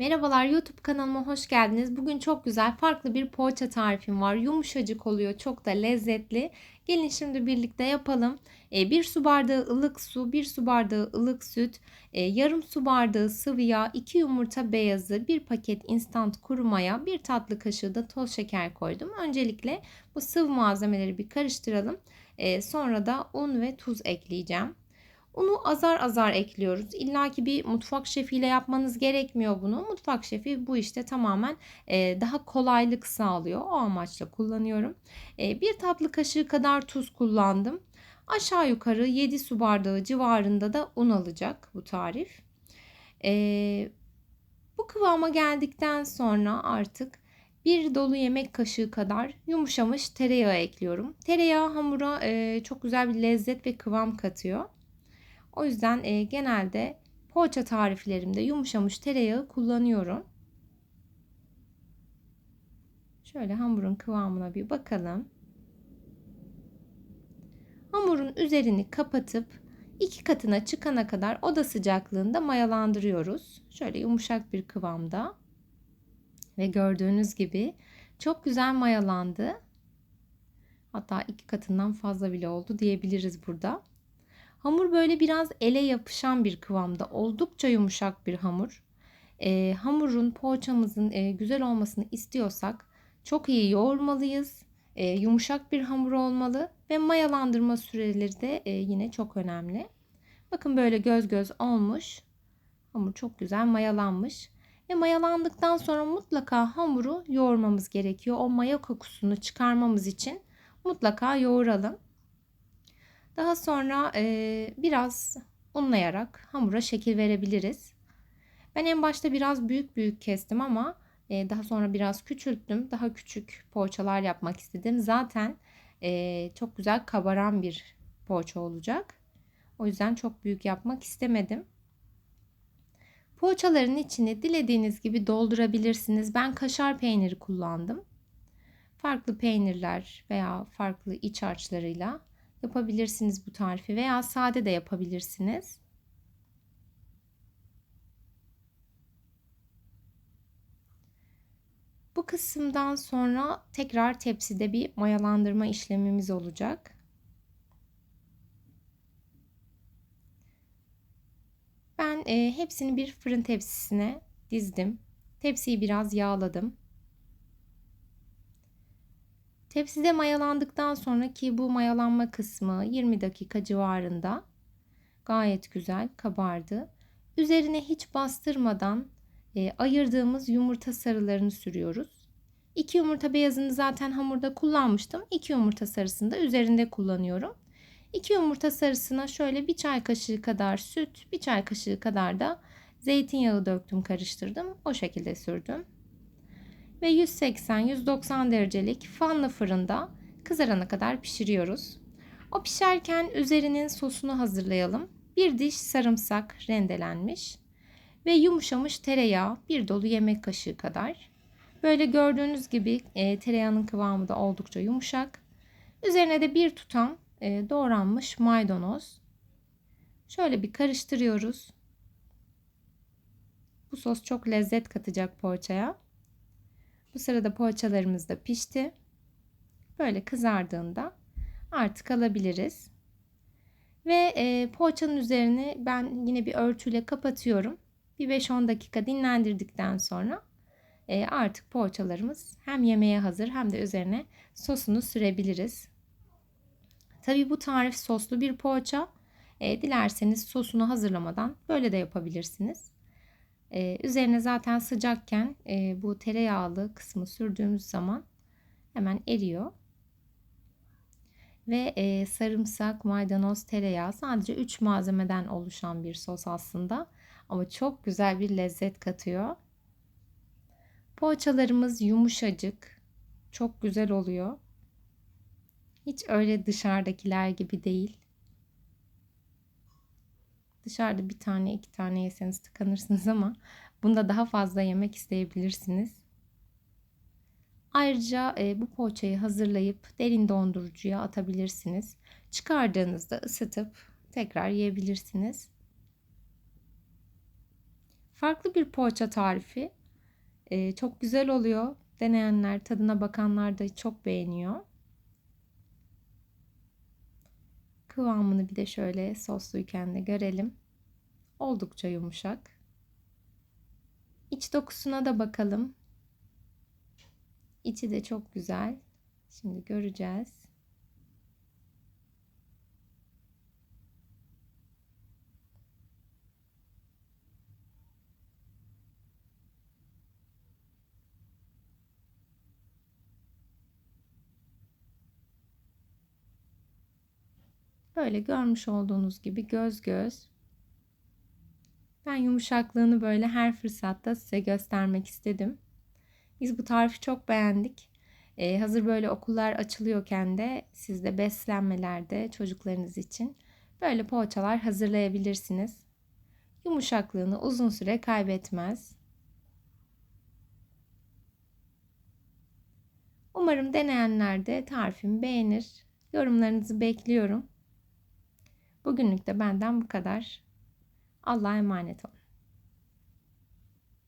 Merhabalar YouTube kanalıma hoş geldiniz. Bugün çok güzel farklı bir poğaça tarifim var. Yumuşacık oluyor. Çok da lezzetli. Gelin şimdi birlikte yapalım. E, bir su bardağı ılık su, bir su bardağı ılık süt, e, yarım su bardağı sıvı yağ, iki yumurta beyazı, bir paket instant kuru maya, bir tatlı kaşığı da toz şeker koydum. Öncelikle bu sıvı malzemeleri bir karıştıralım. E, sonra da un ve tuz ekleyeceğim. Unu azar azar ekliyoruz. İlla ki bir mutfak şefiyle yapmanız gerekmiyor bunu. Mutfak şefi bu işte tamamen e, daha kolaylık sağlıyor. O amaçla kullanıyorum. E, bir tatlı kaşığı kadar tuz kullandım. Aşağı yukarı 7 su bardağı civarında da un alacak bu tarif. E, bu kıvama geldikten sonra artık bir dolu yemek kaşığı kadar yumuşamış tereyağı ekliyorum. Tereyağı hamura çok güzel bir lezzet ve kıvam katıyor. O yüzden e, genelde poğaça tariflerimde yumuşamış tereyağı kullanıyorum. Şöyle hamurun kıvamına bir bakalım. Hamurun üzerini kapatıp iki katına çıkana kadar oda sıcaklığında mayalandırıyoruz. Şöyle yumuşak bir kıvamda. Ve gördüğünüz gibi çok güzel mayalandı. Hatta iki katından fazla bile oldu diyebiliriz burada. Hamur böyle biraz ele yapışan bir kıvamda. Oldukça yumuşak bir hamur. E, hamurun, poğaçamızın e, güzel olmasını istiyorsak çok iyi yoğurmalıyız. E, yumuşak bir hamur olmalı ve mayalandırma süreleri de e, yine çok önemli. Bakın böyle göz göz olmuş. Hamur çok güzel mayalanmış. Ve mayalandıktan sonra mutlaka hamuru yoğurmamız gerekiyor. O maya kokusunu çıkarmamız için mutlaka yoğuralım. Daha sonra e, biraz unlayarak hamura şekil verebiliriz. Ben en başta biraz büyük büyük kestim ama e, daha sonra biraz küçülttüm. Daha küçük poğaçalar yapmak istedim. Zaten e, çok güzel kabaran bir poğaça olacak. O yüzden çok büyük yapmak istemedim. Poğaçaların içini dilediğiniz gibi doldurabilirsiniz. Ben kaşar peyniri kullandım. Farklı peynirler veya farklı iç harçlarıyla yapabilirsiniz bu tarifi veya sade de yapabilirsiniz. Bu kısımdan sonra tekrar tepside bir mayalandırma işlemimiz olacak. Ben e, hepsini bir fırın tepsisine dizdim. Tepsiyi biraz yağladım. Tepside mayalandıktan sonra ki bu mayalanma kısmı 20 dakika civarında gayet güzel kabardı. Üzerine hiç bastırmadan e, ayırdığımız yumurta sarılarını sürüyoruz. 2 yumurta beyazını zaten hamurda kullanmıştım. 2 yumurta sarısını da üzerinde kullanıyorum. 2 yumurta sarısına şöyle bir çay kaşığı kadar süt, bir çay kaşığı kadar da zeytinyağı döktüm, karıştırdım. O şekilde sürdüm ve 180-190 derecelik fanlı fırında kızarana kadar pişiriyoruz. O pişerken üzerinin sosunu hazırlayalım. Bir diş sarımsak rendelenmiş ve yumuşamış tereyağı bir dolu yemek kaşığı kadar. Böyle gördüğünüz gibi e, tereyağının kıvamı da oldukça yumuşak. Üzerine de bir tutam e, doğranmış maydanoz. Şöyle bir karıştırıyoruz. Bu sos çok lezzet katacak poğaçaya. Bu sırada poğaçalarımız da pişti. Böyle kızardığında artık alabiliriz. Ve e, poğaçanın üzerini ben yine bir örtüyle kapatıyorum. Bir 5-10 dakika dinlendirdikten sonra e, artık poğaçalarımız hem yemeğe hazır hem de üzerine sosunu sürebiliriz. Tabi bu tarif soslu bir poğaça. E, dilerseniz sosunu hazırlamadan böyle de yapabilirsiniz. Ee, üzerine zaten sıcakken e, bu tereyağlı kısmı sürdüğümüz zaman hemen eriyor. Ve e, sarımsak, maydanoz, tereyağı sadece 3 malzemeden oluşan bir sos aslında. Ama çok güzel bir lezzet katıyor. Poğaçalarımız yumuşacık. Çok güzel oluyor. Hiç öyle dışarıdakiler gibi değil. Dışarıda bir tane iki tane yeseniz tıkanırsınız ama bunda daha fazla yemek isteyebilirsiniz. Ayrıca e, bu poğaçayı hazırlayıp derin dondurucuya atabilirsiniz. Çıkardığınızda ısıtıp tekrar yiyebilirsiniz. Farklı bir poğaça tarifi. Ee, çok güzel oluyor. Deneyenler, tadına bakanlar da çok beğeniyor. Kıvamını bir de şöyle sosluyken de görelim. Oldukça yumuşak. İç dokusuna da bakalım. İçi de çok güzel. Şimdi göreceğiz. Böyle görmüş olduğunuz gibi göz göz. Ben yumuşaklığını böyle her fırsatta size göstermek istedim. Biz bu tarifi çok beğendik. Ee, hazır böyle okullar açılıyorken de siz de beslenmelerde çocuklarınız için böyle poğaçalar hazırlayabilirsiniz. Yumuşaklığını uzun süre kaybetmez. Umarım deneyenler de tarifimi beğenir. Yorumlarınızı bekliyorum. Bugünlük de benden bu kadar. Allah'a emanet olun.